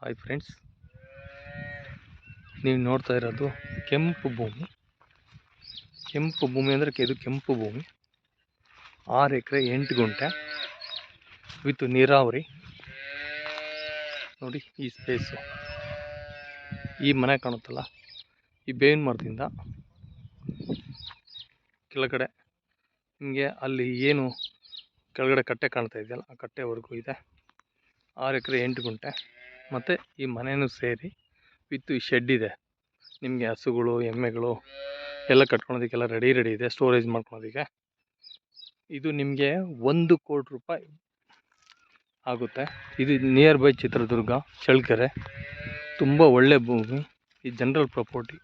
Hi friends ನೀವು ನೋಡ್ತಾ ಇರೋದು ಕೆಂಪು ಭೂಮಿ. ಕೆಂಪು ಭೂಮಿ ಅಂದರೆ ಇದು ಕೆಂಪು ಭೂಮಿ. ಆರು ಎಕರೆ ಎಂಟು ಗುಂಟೆ ವಿತ್ ನೀರಾವರಿ. ನೋಡಿ ಈ ಸ್ಪೇಸು ಈ ಮನೆ ಕಾಣುತ್ತಲ್ಲ, ಈ ಬೇವಿನ ಮರದಿಂದ ಕೆಳಗಡೆ ನಿಮಗೆ ಅಲ್ಲಿ ಏನು ಕೆಳಗಡೆ ಕಟ್ಟೆ ಕಾಣ್ತಾ ಇದೆಯಲ್ಲ, ಆ ಕಟ್ಟೆವರೆಗೂ ಇದೆ. ಆರು ಎಕರೆ ಎಂಟು ಗುಂಟೆ. ಮತ್ತು ಈ ಮನೆಯೂ ಸೇರಿ ವಿತ್ ಶೆಡ್ ಇದೆ. ನಿಮಗೆ ಹಸುಗಳು, ಎಮ್ಮೆಗಳು ಎಲ್ಲ ಕಟ್ಕೊಳೋದಕ್ಕೆಲ್ಲ ರೆಡಿ ರೆಡಿ ಇದೆ ಸ್ಟೋರೇಜ್ ಮಾಡ್ಕೊಳೋದಕ್ಕೆ ಇದು ನಿಮಗೆ ಒಂದು ಕೋಟಿ ರೂಪಾಯಿ ಆಗುತ್ತೆ. ಇದು ನಿಯರ್ ಬೈ ಚಿತ್ರದುರ್ಗ, ಚಳ್ಳಕೆರೆ. ತುಂಬ ಒಳ್ಳೆ ಭೂಮಿ, ಈ ಜನರಲ್ ಪ್ರಾಪರ್ಟಿ